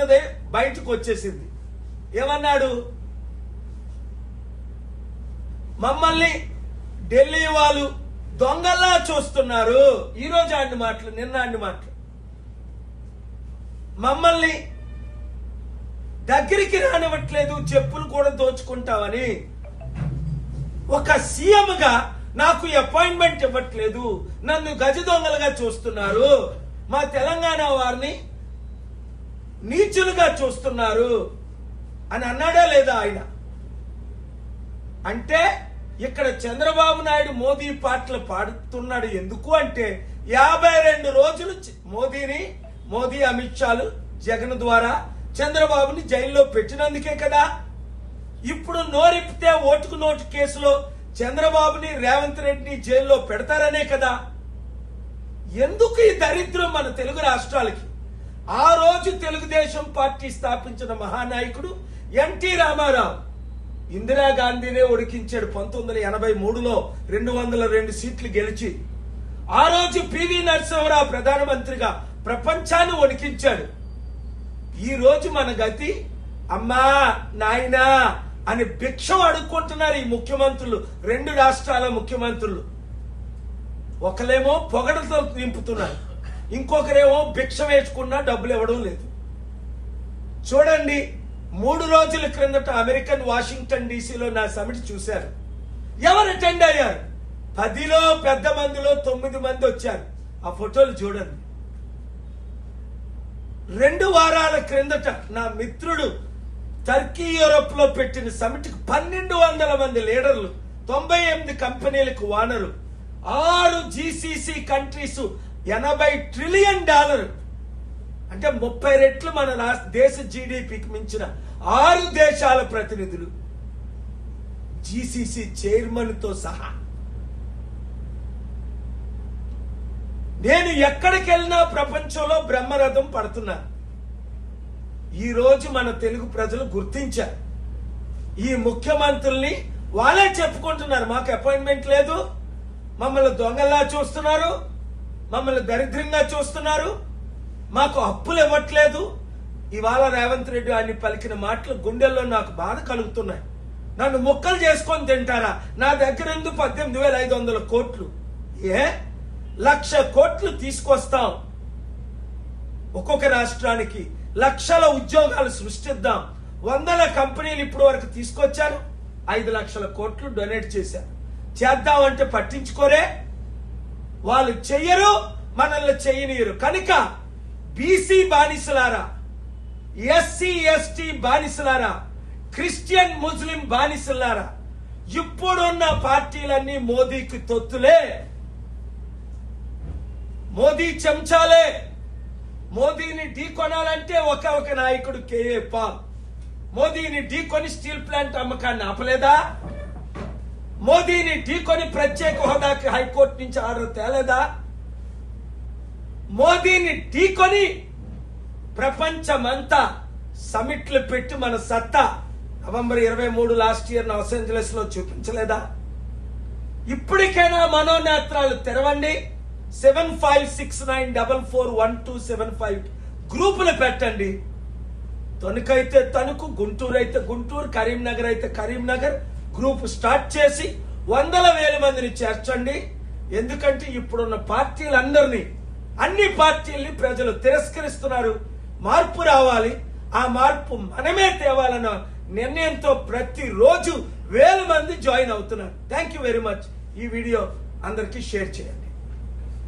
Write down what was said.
ఉన్నదే బయటకు వచ్చేసింది. ఏమన్నాడు? మమ్మల్ని ఢిల్లీ వాళ్ళు దొంగల్లా చూస్తున్నారు. ఈ రోజు మాటలు నిన్న అన్ని మాటలు. మమ్మల్ని దగ్గరికి రానివ్వట్లేదు చెప్పులు కూడా దోచుకుంటామని ఒక సీఎంగా నాకు అపాయింట్మెంట్ ఇవ్వట్లేదు. నన్ను గజ దొంగలుగా చూస్తున్నారు. మా తెలంగాణ వారిని నీచులుగా చూస్తున్నారు అని అన్నాడా లేదా ఆయన? అంటే ఇక్కడ చంద్రబాబు నాయుడు మోదీ పాటలు పాడుతున్నాడు ఎందుకు అంటే యాభై రెండు రోజులు మోదీని మోదీ అమిత్ షాలు జగన్ ద్వారా చంద్రబాబుని జైల్లో పెట్టినందుకే కదా. ఇప్పుడు నోరిప్పితే ఓటుకు నోటు కేసులో చంద్రబాబుని రేవంత్ రెడ్డిని జైల్లో పెడతారనే కదా. ఎందుకు ఈ దరిద్రం మన తెలుగు రాష్ట్రాలకి? ఆ రోజు తెలుగుదేశం పార్టీ స్థాపించిన మహానాయకుడు ఎన్టీ రామారావు. ఇందిరాగాంధీనే ఉడికించాడు పంతొమ్మిది వందల ఎనభై మూడులో రెండు వందల రెండు సీట్లు గెలిచి. ఆ రోజు పివి నరసింహరావు ప్రధానమంత్రిగా ప్రపంచాన్ని వణికించాడు ఈ రోజు మన గతి అమ్మా నాయనా అని భిక్షం అడుక్కుంటున్నారు ఈ ముఖ్యమంత్రులు రెండు రాష్ట్రాల ముఖ్యమంత్రులు. ఒకలేమో పొగడతో నింపుతున్నారు. ఇంకొకరేమో భిక్ష వేసుకున్నా డబ్బులు ఇవ్వడం లేదు. చూడండి మూడు రోజుల క్రిందట అమెరికన్ వాషింగ్టన్ డీసీలో నా సమిట్ చూశారు. ఎవరు అటెండ్ అయ్యారు? పదిలో పెద్ద మందిలో తొమ్మిది మంది వచ్చారు. ఆ ఫోటోలు చూడండి. రెండు వారాల క్రిందట నా మిత్రుడు టర్కీ యూరోప్లో పెట్టిన సమిటికి పన్నెండు వందల మంది లీడర్లు తొంభై ఎనిమిది కంపెనీలకు వానరు ఆరు జీసీసీ కంట్రీస్ ఎనభై ట్రిలియన్ డాలర్. అంటే ముప్పై రెట్లు మన రాష్ట్ర దేశ జీడిపికి మించిన ఆరు దేశాల ప్రతినిధులు. జీసీసీ చైర్మన్తో సహా. నేను ఎక్కడికి వెళ్ళినా ప్రపంచంలో బ్రహ్మరథం పడుతున్నా. ఈరోజు మన తెలుగు ప్రజలు గుర్తించారు. ఈ ముఖ్యమంత్రుల్ని వాళ్ళే చెప్పుకుంటున్నారు. మాకు అపాయింట్మెంట్ లేదు. మమ్మల్ని దొంగల్లా చూస్తున్నారు. మమ్మల్ని దరిద్రంగా చూస్తున్నారు. మాకు అప్పులు ఇవ్వట్లేదు. ఇవాళ రేవంత్ రెడ్డి ఆయన పలికిన మాటలు గుండెల్లో నాకు బాధ కలుగుతున్నాయి. నన్ను ముక్కలు చేసుకొని తింటారా? నా దగ్గర ఉంది పద్దెనిమిది వేల ఐదు వందల కోట్లు? ఏ? లక్ష కోట్లు తీసుకొస్తాం. ఒక్కొక్క రాష్ట్రానికి లక్షల ఉద్యోగాలు సృష్టిద్దాం. వందల కంపెనీలు ఇప్పుడు వరకు తీసుకొచ్చారు ఐదు లక్షల కోట్లు డొనేట్ చేశారు చేద్దామంటే పట్టించుకోరే. వాళ్ళు చెయ్యరు మనల్ని చెయ్యనీయరు. కనుక బీసీ బానిసలారా ఎస్సీ ఎస్టీ బానిసలారా క్రిస్టియన్ ముస్లిం బానిసలారా ఇప్పుడున్న పార్టీలన్నీ మోదీకి తొత్తులే. మోదీ చెంచాలే. మోదీని ఢీ కొనాలంటే ఒక ఒక నాయకుడు కేఏ పాల్. మోదీని ఢీకొని స్టీల్ ప్లాంట్ అమ్మకాన్ని ఆపలేదా? మోదీని ఢీకొని ప్రత్యేక హోదాకి హైకోర్టు నుంచి ఆర్డర్ తేలేదా? మోదీని ఢీకొని ప్రపంచమంతా సమిట్లు పెట్టి మన సత్తా నవంబర్ ఇరవై మూడు లాస్ట్ ఇయర్ లాస్ ఏంజలస్లో చూపించలేదా? ఇప్పటికైనా మనోనేత్రాలు తెరవండి. Seven five six nine double four one two seven five గ్రూపులు పెట్టండి. తణుకైతే తణుకు గుంటూరు అయితే గుంటూరు కరీంనగర్ అయితే కరీంనగర్ గ్రూప్ స్టార్ట్ చేసి వందల వేల మందిని చేర్చండి. ఎందుకంటే ఇప్పుడున్న పార్టీలందరినీ అన్ని పార్టీల్ని ప్రజలు తిరస్కరిస్తున్నారు. మార్పు రావాలి. ఆ మార్పు మనమే తేవాలన్న నిర్ణయంతో ప్రతిరోజు వేల మంది జాయిన్ అవుతున్నారు. Thank you very much. ఈ వీడియో అందరికీ షేర్ చేయండి.